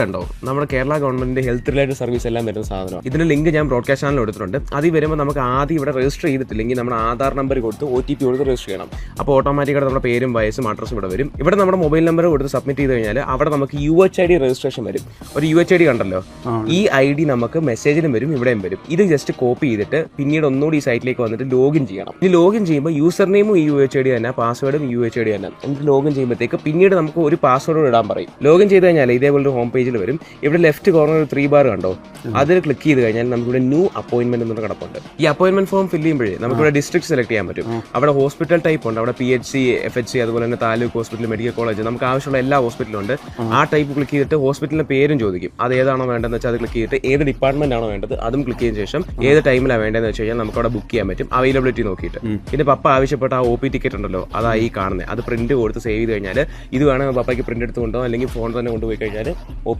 കണ്ടോ നമ്മുടെ കേരള ഗവൺമെന്റിന്റെ ഹെൽത്ത് റിലേറ്റഡ് സർവീസ് എല്ലാം വരുന്ന സാധനം ഇതിന്റെ ലിങ്ക് ഞാൻ ബ്രോഡ്കാസ്റ്റ് ചാനൽ എടുത്തിട്ടുണ്ട് അതിൽ വരുമ്പോൾ നമുക്ക് ആദ്യം ഇവിടെ രജിസ്റ്റർ ചെയ്തിട്ടില്ലെങ്കിൽ നമ്മുടെ ആധാർ നമ്പർ കൊടുത്ത് ഒ ടി പി കൊടുത്ത് രജിസ്റ്റർ ചെയ്യണം. അപ്പോൾ ഓട്ടോമാറ്റിക്കായിട്ട് നമ്മുടെ പേരും വയസ്സും അഡ്രസ്സും ഇവിടെ വരും. ഇവിടെ നമ്മുടെ മൊബൈൽ നമ്പർ കൊടുത്ത് സബ്മിറ്റ് ചെയ്ത് കഴിഞ്ഞാൽ അവിടെ നമുക്ക് U H I D registration വരും. ഒരു യു എച്ച് ഐ ഡി കണ്ടല്ലോ? ഈ ഐ ഡി നമുക്ക് മെസ്സേജിലും വരും ഇവിടെയും വരും. ഇത് ജസ്റ്റ് കോപ്പി ചെയ്തിട്ട് പിന്നീട് ഒന്നുകൂടി ഈ സൈറ്റിലേക്ക് വന്നിട്ട് ലോഗിൻ ചെയ്യണം. ഇനി ലോഗിൻ ചെയ്യുമ്പോൾ യൂസർ നെയിമും യു എച്ച് ഐ ഡി തന്നെ പാസ്വേഡും യു എച്ച് ഐ ഡി തന്നെ. എന്നിട്ട് ലോഗിൻ ചെയ്യുമ്പോഴത്തേക്ക് പിന്നീട് നമുക്ക് ഒരു പാസ്വേഡ് ഇടാൻ പറയും. ലോഗിൻ ചെയ്ത് കഴിഞ്ഞാൽ ഇതേപോലെ ഒരു ഹോം പേജിൽ വരും. ഇവിടെ ലെഫ്റ്റ് കോർണർ ത്രീ ബാർ കണ്ടോ? അതിൽ ക്ലിക്ക് ചെയ്ത് കഴിഞ്ഞാൽ നമുക്കിവിടെ ന്യൂ അപ്പോയിന്റ്മെന്റ് എന്ന് കിടപ്പുണ്ട്. ഈ അപ്പോയിന്റ്മെന്റ് ഫോം ഫില്ല് ചെയ്യുമ്പോഴേ നമുക്കിവിടെ ഡിസ്ട്രിക്ട് സെലക്ട് ചെയ്യാൻ പറ്റും. അവിടെ ഹോസ്പിറ്റൽ ടൈപ്പ് ഉണ്ട്. അവിടെ P H C F H C അതുപോലെ തന്നെ താലൂക്ക് ഹോസ്പിറ്റൽ മെഡിക്കൽ കോളേജ് നമുക്ക് ആവശ്യമുള്ള എല്ലാ ഹോസ്പിറ്റലും ഉണ്ട്. ആ. ടൈപ്പ് ക്ലിക്ക് ചെയ്തിട്ട് ഹോസ്പിറ്റലിന്റെ പേരും ചോദിക്കും. അത് ഏതാണോ വേണ്ടതെന്ന് വെച്ചാൽ അത് ക്ലിക്ക് ചെയ്തിട്ട് ഏത് ഡിപ്പാർട്ട്മെന്റ് ആണോ വേണ്ടത് അതും ക്ലിക്ക് ചെയ്തതിനു ശേഷം ഏത് ടൈമിലാണ് വേണ്ടതെന്ന് വെച്ച് കഴിഞ്ഞാൽ നമുക്ക് അവിടെ ബുക്ക് ചെയ്യാൻ പറ്റും. അവൈലബിലിറ്റി നോക്കിയിട്ട്. പിന്നെ പപ്പ ആവശ്യപ്പെട്ട ആ ഒ പി ടിക്കറ്റ് ഉണ്ടല്ലോ അതാ ഈ കാണുന്നത് അത് പ്രിന്റ് കൊടുത്ത് സേവ് ചെയ്ത് കഴിഞ്ഞാൽ ഇത് വേണമെങ്കിൽ പപ്പയ്ക്ക് പ്രിന്റ് എടുത്ത് കൊണ്ടോ അല്ലെങ്കിൽ ഫോൺ തന്നെ കൊണ്ടുപോയി കഴിഞ്ഞാൽ ഒ